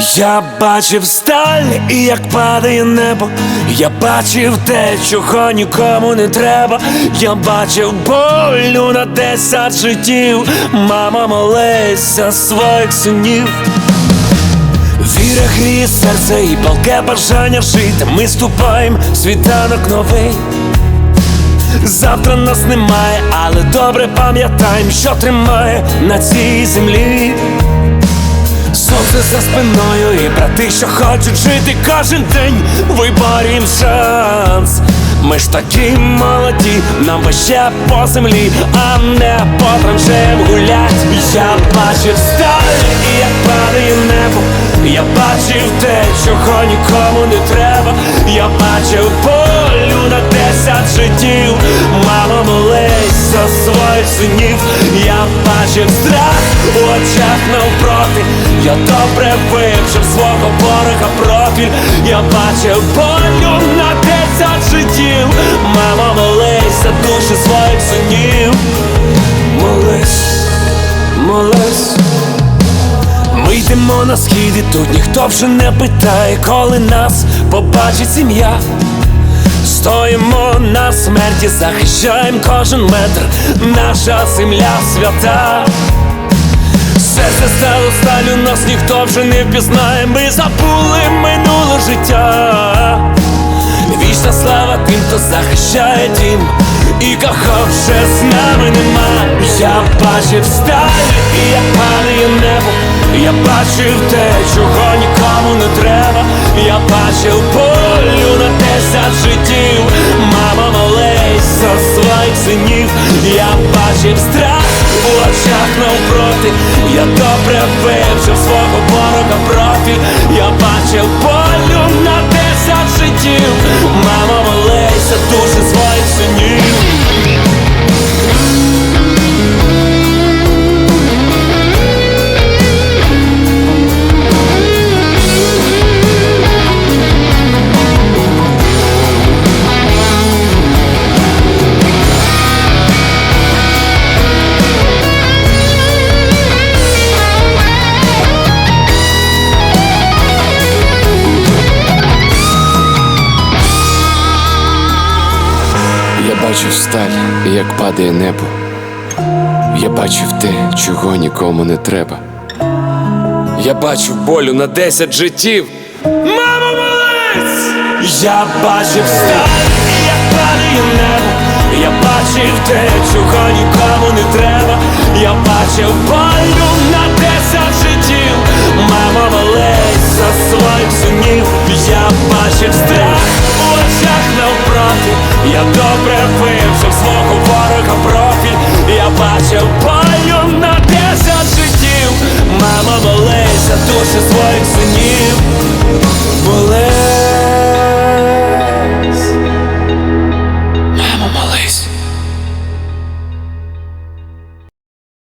Я бачив сталь і як падає небо. Я бачив те, чого нікому не треба. Я бачив болю на десять життів. Мама молись за своїх синів. Віра гріє серце і палке бажання жити. Ми ступаємо в світанок новий. Завтра нас немає, але добре пам'ятаємо, що тримає на цій землі. Сонце за спиною і брати, що хочуть жити кожен день, виборім шанс. Ми ж такі молоді, нам ще по землі, а не по траншеям гулять. Я бачив сталь, і як падає небо. Я бачив те, чого нікому не треба. Я бачив полю синів. Я бачив страх у очах навпроти. Я добре вивчив свого ворога профіль. Я бачив полю на десять життів. Мама молись за душі своїх синів. Молись, молись. Ми йдемо на схід і тут ніхто вже не питає, коли нас побачить сім'я. Стоїмо на смерті, захищаємо кожен метр, наша земля свята. Серце стало сталю, нас ніхто вже не впізнає, ми забули минуле життя. Вічна слава тим, хто захищає дім, і кого вже з нами нема. Я бачив сталь, і як падає небо. Я бачив те, чого нікому не треба. Я бачив навпроти. Я добре вивчив свого ворога профіль. Я бачив бачив сталь, як падає небо. Я бачив те, чого нікому не треба. Я бачив болю на десять життів. Мама молись! Я бачив сталь, як падає небо. Я бачив те, чого нікому не треба. Я бачив болю на десять життів. Мама молись за своїх синів. Я бачив навпроти я добре вивчив в свого ворога профіль, я бачив бою на десять життів, мама молися, душі своїх синів. Були